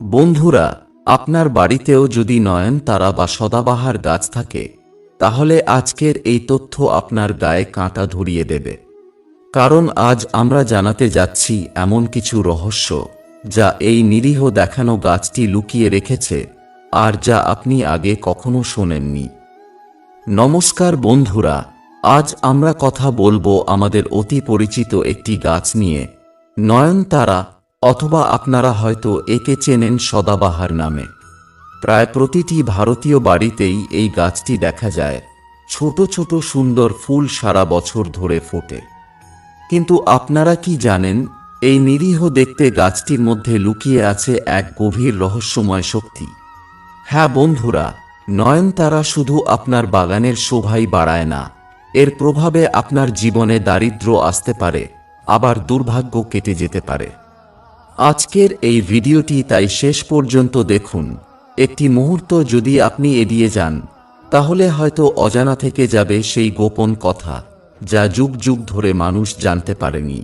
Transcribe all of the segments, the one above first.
বন্ধুরা, আপনার বাড়িতেও যদি নয়নতারা বা সদাবাহার গাছ থাকে, তাহলে আজকের এই তথ্য আপনার গায়ে কাঁটা ধরিয়ে দেবে। কারণ আজ আমরা জানাতে যাচ্ছি এমন কিছু রহস্য, যা এই নিরীহ দেখানো গাছটি লুকিয়ে রেখেছে, আর যা আপনি আগে কখনো শোনেননি। নমস্কার বন্ধুরা, আজ আমরা কথা বলব আমাদের অতি পরিচিত একটি গাছ নিয়ে নয়নতারা অথবা আপনারা হয়তো একে চেনেন সদাবাহার নামে। প্রায় প্রতিটি ভারতীয় বাড়িতেই এই গাছটি দেখা যায়। ছোট ছোট সুন্দর ফুল সারা বছর ধরে ফোটে। কিন্তু আপনারা কি জানেন, এই নিরীহ দেখতে গাছটির মধ্যে লুকিয়ে আছে এক গভীর রহস্যময় শক্তি। হ্যাঁ বন্ধুরা, নয়নতারা শুধু আপনার বাগানের শোভাই বাড়ায় না, এর প্রভাবে আপনার জীবনে দারিদ্র্য আসতে পারে, আবার দুর্ভাগ্য কেটে যেতে পারে। আজকের এই ভিডিওটি তাই শেষ পর্যন্ত দেখুন। একটি মুহূর্ত যদি আপনি এড়িয়ে যান, তাহলে হয়তো অজানা থেকে যাবে সেই গোপন কথা, যা যুগ যুগ ধরে মানুষ জানতে পারেনি।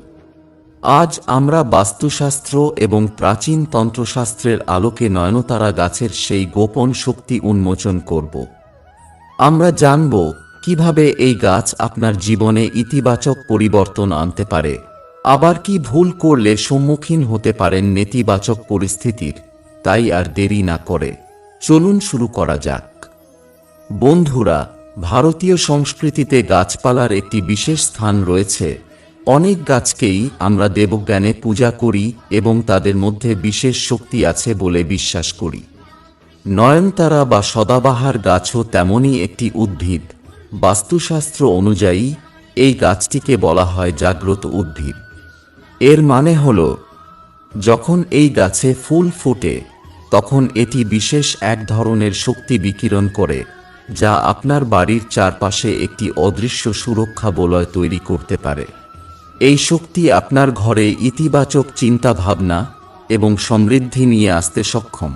আজ আমরা বাস্তুশাস্ত্র এবং প্রাচীন তন্ত্রশাস্ত্রের আলোকে নয়নতারা গাছের সেই গোপন শক্তি উন্মোচন করব। আমরা জানব কীভাবে এই গাছ আপনার জীবনে ইতিবাচক পরিবর্তন আনতে পারে। আবার কি ভুল করলে সম্মুখীন হতে পারেন নেতিবাচক পরিস্থিতির? তাই আর দেরি না করে। চলুন শুরু করা যাক। বন্ধুরা, ভারতীয় সংস্কৃতিতে গাছপালার একটি বিশেষ স্থান রয়েছে। অনেক গাছকেই আমরা দেবজ্ঞানে পূজা করি এবং তাদের মধ্যে বিশেষ শক্তি আছে বলে বিশ্বাস করি। নয়নতারা বা সদাবাহার গাছও তেমনই একটি উদ্ভিদ। বাস্তুশাস্ত্র অনুযায়ী, এই গাছটিকে বলা হয় জাগ্রত উদ্ভিদ। এর মানে হল, যখন এই গাছে ফুল ফোটে, তখন এটি বিশেষ এক ধরনের শক্তি বিকিরণ করে, যা আপনার বাড়ির চারপাশে একটি অদৃশ্য সুরক্ষা বলয় তৈরি করতে পারে। এই শক্তি আপনার ঘরে ইতিবাচক চিন্তাভাবনা এবং সমৃদ্ধি নিয়ে আসতে সক্ষম।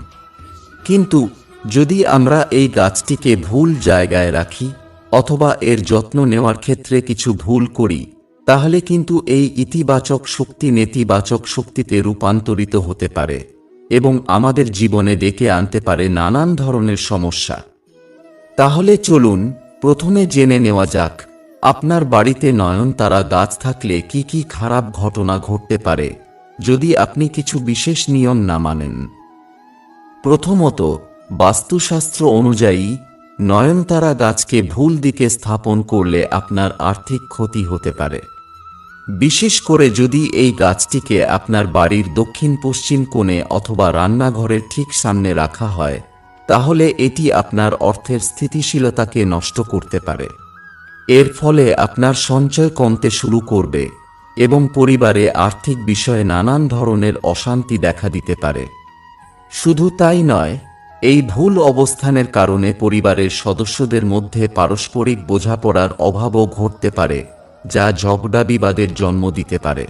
কিন্তু, যদি আমরা এই গাছটিকে ভুল জায়গায় রাখি, অথবা এর যত্ন নেওয়ার ক্ষেত্রে কিছু ভুল করি তাহলে কিন্তু এই ইতিবাচক শক্তি নেতিবাচক শক্তিতে রূপান্তরিত হতে পারে এবং আমাদের জীবনে ডেকে আনতে পারে নানান ধরনের সমস্যা। তাহলে চলুন, প্রথমে জেনে নেওয়া যাক, আপনার বাড়িতে নয়নতারা গাছ থাকলে কি কি খারাপ ঘটনা ঘটতে পারে, যদি আপনি কিছু বিশেষ নিয়ম না মানেন। প্রথমত, বাস্তুশাস্ত্র অনুযায়ী, নয়নতারা গাছকে ভুল দিকে স্থাপন করলে আপনার আর্থিক ক্ষতি হতে পারে। বিশেষ করে যদি এই গাছটিকে আপনার বাড়ির দক্ষিণ পশ্চিম কোণে অথবা রান্নাঘরের ঠিক সামনে রাখা হয়, তাহলে এটি আপনার অর্থের স্থিতিশীলতাকে নষ্ট করতে পারে। এর ফলে আপনার সঞ্চয় কমতে শুরু করবে এবং পরিবারে আর্থিক বিষয়ে নানান ধরনের অশান্তি দেখা দিতে পারে। শুধু তাই নয়, এই ভুল অবস্থানের কারণে পরিবারের সদস্যদের মধ্যে পারস্পরিক বোঝাপড়ার অভাবও ঘটতে পারে। যা ঝগড়া বিবাদের জন্ম দিতে পারে।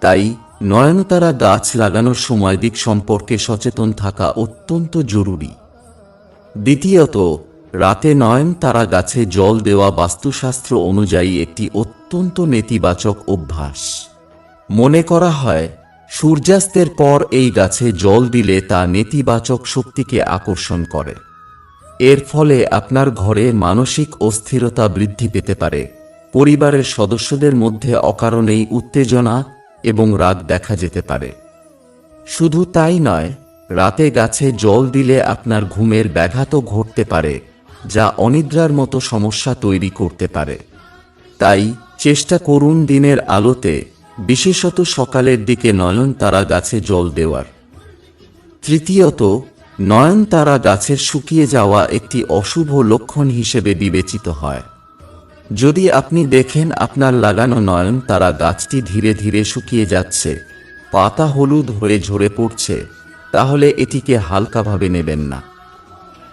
তাই নয়নতারা গাছ লাগানোর সময় দিক সম্পর্কে সচেতন থাকা অত্যন্ত জরুরি। দ্বিতীয়ত, রাতে নয়নতারা গাছে জল দেওয়া বাস্তুশাস্ত্র অনুযায়ী একটি অত্যন্ত নেতিবাচক অভ্যাস। মনে করা হয়, সূর্যাস্তের পর এই গাছে জল দিলে তা নেতিবাচক শক্তিকে আকর্ষণ করে। এর ফলে আপনার ঘরে মানসিক অস্থিরতা বৃদ্ধি পেতে পারে। পরিবারের সদস্যদের মধ্যে অকারণেই উত্তেজনা এবং রাগ দেখা যেতে পারে। শুধু তাই নয়, রাতে গাছে জল দিলে আপনার ঘুমের ব্যাঘাতও ঘটতে পারে, যা অনিদ্রার মতো সমস্যা তৈরি করতে পারে। তাই চেষ্টা করুন দিনের আলোতে, বিশেষত সকালের দিকে নয়নতারা গাছে জল দেওয়ার। তৃতীয়ত, নয়নতারা গাছের শুকিয়ে যাওয়া একটি অশুভ লক্ষণ হিসেবে বিবেচিত হয়। যদি আপনি দেখেন আপনার লাগানো নয়ন তারা গাছটি ধীরে ধীরে শুকিয়ে যাচ্ছে, পাতা হলুদ হয়ে ঝরে পড়ছে, তাহলে এটিকে হালকাভাবে নেবেন না।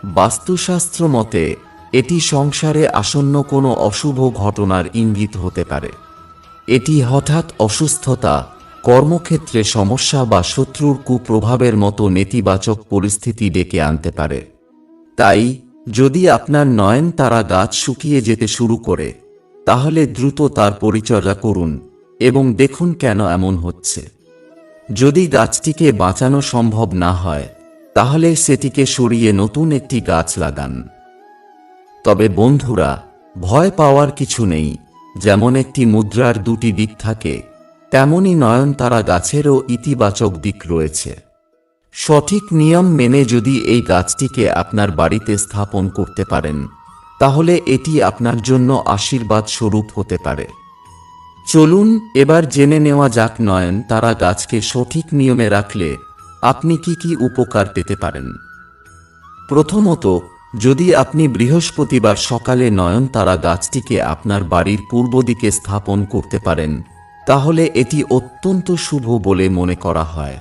বাস্তুশাস্ত্র মতে, এটি সংসারে আসন্ন কোনো অশুভ ঘটনার ইঙ্গিত হতে পারে। এটি হঠাৎ অসুস্থতা, কর্মক্ষেত্রে সমস্যা বা শত্রুর কুপ্রভাবের মতো নেতিবাচক পরিস্থিতি ডেকে আনতে পারে। তাই যদি আপনার নয়ন তারা গাছ শুকিয়ে যেতে শুরু করে, তাহলে দ্রুত তার পরিচর্যা করুন এবং দেখুন কেন এমন হচ্ছে। যদি গাছটিকে বাঁচানো সম্ভব না হয়, তাহলে সেটিকে সরিয়ে নতুন একটি গাছ লাগান। তবে বন্ধুরা, ভয় পাওয়ার কিছু নেই, যেমন একটি মুদ্রার দুটি দিক থাকে, তেমনি নয়নতারা গাছেরও ইতিবাচক দিক রয়েছে। সঠিক নিয়ম মেনে যদি এই গাছটিকে আপনার বাড়িতে স্থাপন করতে পারেন, তাহলে এটি আপনার জন্য আশীর্বাদ স্বরূপ হতে পারে। চলুন এবার জেনে নেওয়া যাক নয়ন তারা গাছকে সঠিক নিয়মে রাখলে আপনি কি কি উপকার পেতে পারেন। প্রথমত, যদি আপনি বৃহস্পতিবার সকালে নয়ন তারা গাছটিকে আপনার বাড়ির পূর্ব দিকে স্থাপন করতে পারেন, তাহলে এটি অত্যন্ত শুভ বলে মনে করা হয়।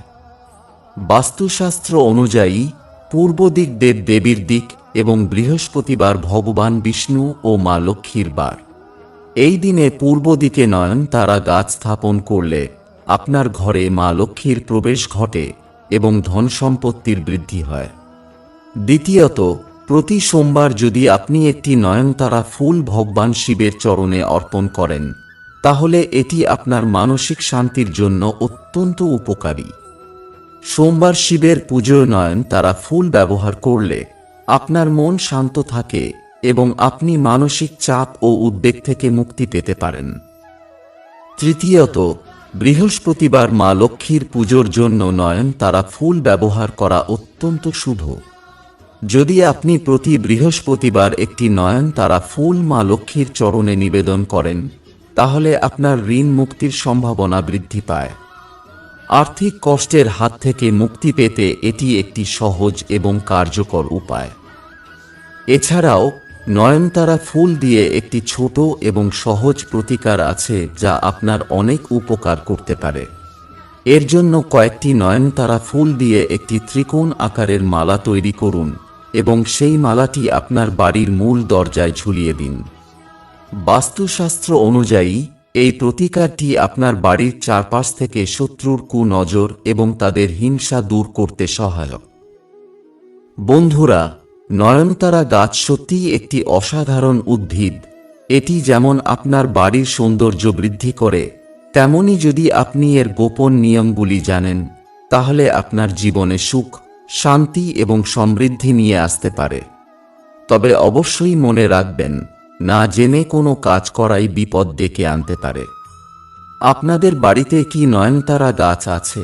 বাস্তুশাস্ত্র অনুযায়ী, পূর্ব দিক দেব দেবীর দিক এবং বৃহস্পতিবার ভগবান বিষ্ণু ও মা লক্ষ্মীর বার। এই দিনে পূর্ব দিকে নয়নতারা গাছ স্থাপন করলে আপনার ঘরে মা লক্ষ্মীর প্রবেশ ঘটে এবং ধন সম্পত্তির বৃদ্ধি হয়। দ্বিতীয়ত, প্রতি সোমবার যদি আপনি একটি নয়নতারা ফুল ভগবান শিবের চরণে অর্পণ করেন, তাহলে এটি আপনার মানসিক শান্তির জন্য অত্যন্ত উপকারী। সোমবার শিবের পুজোর নয়ন তারা ফুল ব্যবহার করলে আপনার মন শান্ত থাকে এবং আপনি মানসিক চাপ ও উদ্বেগ থেকে মুক্তি পেতে পারেন। তৃতীয়ত, বৃহস্পতিবার মা লক্ষ্মীর পুজোর জন্য নয়ন তারা ফুল ব্যবহার করা অত্যন্ত শুভ। যদি আপনি প্রতি বৃহস্পতিবার একটি নয়ন তারা ফুল মা লক্ষ্মীর চরণে নিবেদন করেন, তাহলে আপনার ঋণ মুক্তির সম্ভাবনা বৃদ্ধি পায়। আর্থিক কষ্টের হাত থেকে মুক্তি পেতে এটি একটি সহজ এবং কার্যকর উপায়। এছাড়াও, নয়নতারা ফুল দিয়ে একটি ছোট এবং সহজ প্রতিকার আছে যা আপনার অনেক উপকার করতে পারে। এর জন্য কয়েকটি নয়নতারা ফুল দিয়ে একটি ত্রিকোণ আকারের মালা তৈরি করুন এবং সেই মালাটি আপনার বাড়ির মূল দরজায় ঝুলিয়ে দিন। বাস্তুশাস্ত্র অনুযায়ী এই প্রতিকারটি আপনার বাড়ির চারপাশ থেকে শত্রুর কুনজর এবং তাদের হিংসা দূর করতে সহায়ক। বন্ধুরা, নয়নতারা গাছ সত্যিই একটি অসাধারণ উদ্ভিদ। এটি যেমন আপনার বাড়ির সৌন্দর্য বৃদ্ধি করে, তেমনি যদি আপনি এর গোপন নিয়মগুলি জানেন, তাহলে আপনার জীবনে সুখ, শান্তি এবং সমৃদ্ধি নিয়ে আসতে পারে। তবে অবশ্যই মনে রাখবেন না জেনে কোনো কাজ করাই বিপদ ডেকে আনতে পারে। আপনাদের বাড়িতে কি নয়নতারা গাছ আছে?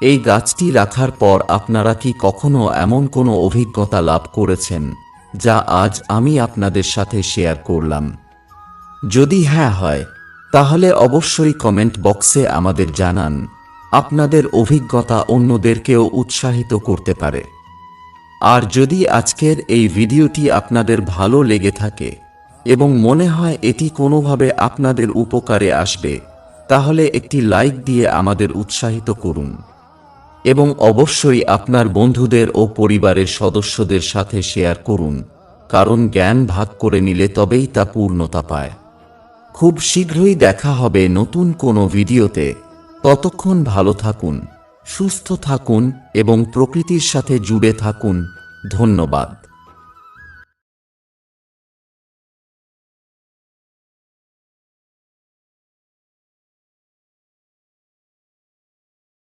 এই গাছটি রাখার পর আপনারা কি কখনো এমন কোনো অভিজ্ঞতা লাভ করেছেন, যা আজ আমি আপনাদের সাথে শেয়ার করলাম? যদি হ্যাঁ হয়, তাহলে অবশ্যই কমেন্ট বক্সে আমাদের জানান। আপনাদের অভিজ্ঞতা অন্যদেরকেও উৎসাহিত করতে পারে। আর যদি আজকের এই ভিডিওটি আপনাদের ভালো লেগে থাকে এবং মনে হয় এটি কোনোভাবে আপনাদের উপকারে আসবে, তাহলে একটি লাইক দিয়ে আমাদের উৎসাহিত করুন। এবং অবশ্যই আপনার বন্ধুদের ও পরিবারের সদস্যদের সাথে শেয়ার করুন, কারণ জ্ঞান ভাগ করে নিলে তবেই তা পূর্ণতা পায়। খুব শীঘ্রই দেখা হবে নতুন কোনো ভিডিওতে। ততক্ষণ ভালো থাকুন, সুস্থ থাকুন এবং প্রকৃতির সাথে জুড়ে থাকুন। ধন্যবাদ।